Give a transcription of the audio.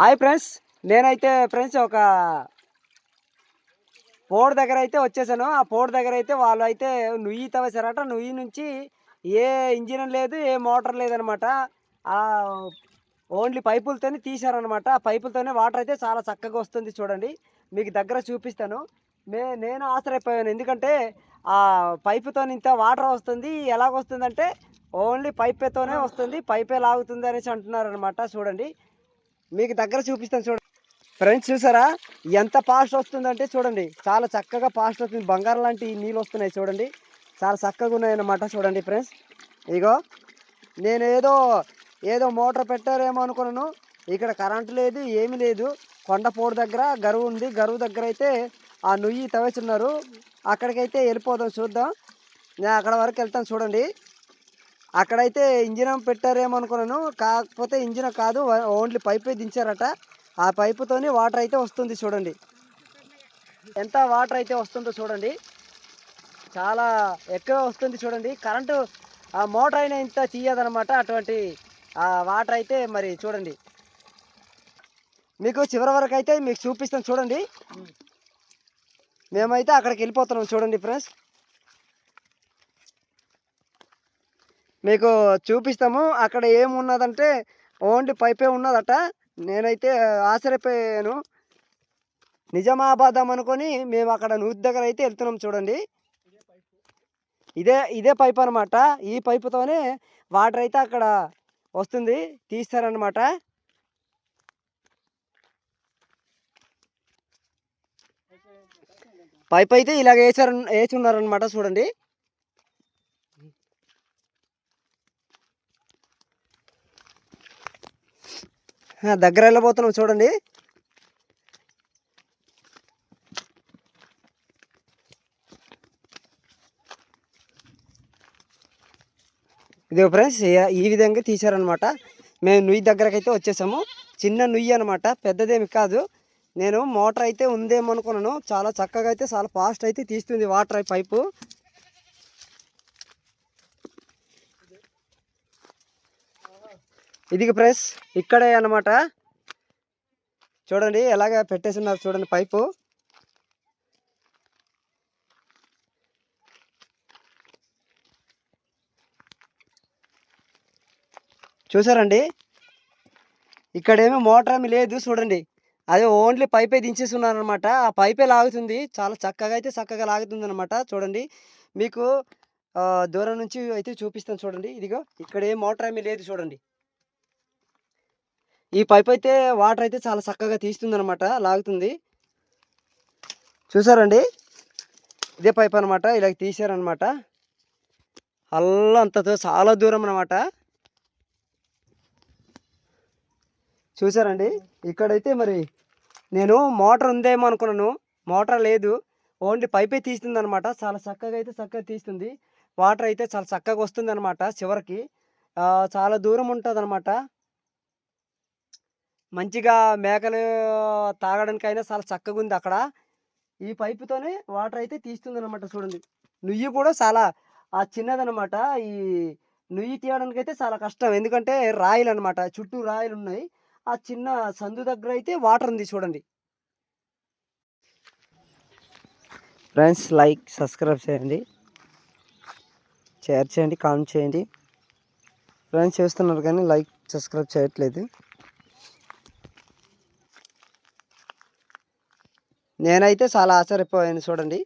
Hi friends నేనైతే friends ఒక పోడు దగ్గర అయితే వచ్చేసాను. ఆ పోడు దగ్గర అయితే వాళ్ళు అయితే నుయ్యి తవ్వేశారట. నుయ్యి నుంచి ఏ ఇంజిన్ లేదు ఏ మోటార్ లేదనమాట. ఆ ఓన్లీ పైపులతోనే తీశారనమాట. ఆ పైపులతోనే వాటర్ అయితే చాలా చక్కగా వస్తుంది చూడండి. మీకు దగ్గర చూపిస్తాను. నే నేను ఆశ్చర్యపోయాను. ఎందుకంటే ఆ పైపుతో ఇంత వాటర్ వస్తుంది. ఎలాగొస్తుందంటే ఓన్లీ పైపేతోనే వస్తుంది. పైపే లాగుతుంది అనేసి అంటున్నారు అనమాట చూడండి. మీకు దగ్గర చూపిస్తాను చూడండి. ఫ్రెండ్స్ చూసారా? ఎంత పాస్ట్ వస్తుందంటే చూడండి. చాలా చక్కగా పాస్ట్ వస్తుంది. బంగారం లాంటి నీళ్ళు వస్తున్నాయి చూడండి. చాలా చక్కగా ఉన్నాయన్నమాట చూడండి ఫ్రెండ్స్ ఇగో నేను ఏదో ఏదో మోటార్ పెట్టారేమో అనుకున్నాను. ఇక్కడ కరెంటు లేదు ఏమీ లేదు. కొండపోడు దగ్గర గరువు ఉంది. గరువు దగ్గర అయితే ఆ నుయ్యి తవేస్తున్నారు అక్కడికైతే వెళ్ళిపోదాం చూద్దాం. నేను అక్కడ వరకు వెళ్తాను చూడండి. అక్కడైతే ఇంజిన్ పెట్టారేమో అనుకున్నాను. కాకపోతే ఇంజిన్ కాదు ఓన్లీ పైపే దించారట. ఆ పైపుతోని వాటర్ అయితే వస్తుంది చూడండి. ఎంత వాటర్ అయితే వస్తుందో చూడండి. చాలా ఎక్కువ వస్తుంది చూడండి. కరెంటు ఆ మోటార్ అయినా ఇంత తీయదనమాట అటువంటి ఆ వాటర్ అయితే మరి చూడండి. మీకు చివరి వరకు అయితే మీకు చూపిస్తాను చూడండి. మేమైతే అక్కడికి వెళ్ళిపోతున్నాం చూడండి ఫ్రెండ్స్. మీకు చూపిస్తాము. అక్కడ ఏమున్నదంటే ఓన్లీ పైపే ఉన్నదట. నేనైతే ఆశ్చర్యపోయాను. నిజామాబాదం అనుకొని మేము అక్కడ నూతి దగ్గర అయితే వెళ్తున్నాం చూడండి. ఇదే ఇదే పైప్ అనమాట ఈ పైపుతోనే వాటర్ అయితే అక్కడ వస్తుంది. తీస్తారనమాట పైప్ అయితే ఇలాగ వేసారు వేసి ఉన్నారనమాట చూడండి. దగ్గర వెళ్ళబోతున్నాం చూడండి. ఇది ఫ్రెండ్స్ ఈ- విధంగా తీశారనమాట మేము నుయ్యి దగ్గరకైతే వచ్చేసాము. చిన్న నుయ్యి అనమాట పెద్దదేమి కాదు. నేను మోటార్ అయితే ఉందేమో అనుకున్నాను. చాలా చక్కగా అయితే చాలా ఫాస్ట్ అయితే తీస్తుంది వాటర్ పైపు. ఇది ప్రెస్ ఇక్కడే అనమాట చూడండి ఎలాగ పెట్టేసి ఉన్నారు చూడండి పైపు. చూసారండి? ఇక్కడేమో మోటార్ ఏమి లేదు చూడండి. అదే ఓన్లీ పైపే దించేస్తున్నారు అనమాట ఆ పైపే లాగుతుంది. చాలా చక్కగా అయితే చక్కగా లాగుతుంది అనమాట చూడండి. మీకు దూరం నుంచి అయితే చూపిస్తాను చూడండి. ఇదిగో ఇక్కడ ఏ మోటార్ ఏమీ లేదు చూడండి. ఈ పైప్ అయితే వాటర్ అయితే చాలా చక్కగా తీస్తుంది అనమాట లాగుతుంది. చూసారండి? ఇదే పైప్ అనమాట ఇలా తీసారనమాట అల్లా అంతతో చాలా దూరం అనమాట చూసారండి? ఇక్కడైతే మరి నేను మోటార్ ఉందేమో అనుకున్నాను. మోటార్ లేదు. ఓన్లీ పైపే తీస్తుంది అనమాట చాలా చక్కగా అయితే చక్కగా తీస్తుంది. వాటర్ అయితే చాలా చక్కగా వస్తుంది అనమాట చివరికి చాలా దూరం ఉంటుంది అనమాట మంచిగా మేకలు తాగడానికైనా చాలా చక్కగా ఉంది అక్కడ. ఈ పైపుతోనే వాటర్ అయితే తీస్తుంది అనమాట చూడండి. నుయ్యి కూడా చాలా ఆ చిన్నదనమాట ఈ నుయ్యి తీయడానికి అయితే చాలా కష్టం. ఎందుకంటే రాయిలు అనమాట చుట్టూ రాయిలు ఉన్నాయి. ఆ చిన్న సందు దగ్గర అయితే వాటర్ ఉంది చూడండి. ఫ్రెండ్స్ లైక్ సబ్స్క్రైబ్ చేయండి. షేర్ చేయండి కామెంట్ చేయండి. ఫ్రెండ్స్ చేస్తున్నారు కానీ లైక్ సబ్స్క్రైబ్ చేయట్లేదు. నేనైతే చాలా ఆశ్చర్యపోయాను చూడండి.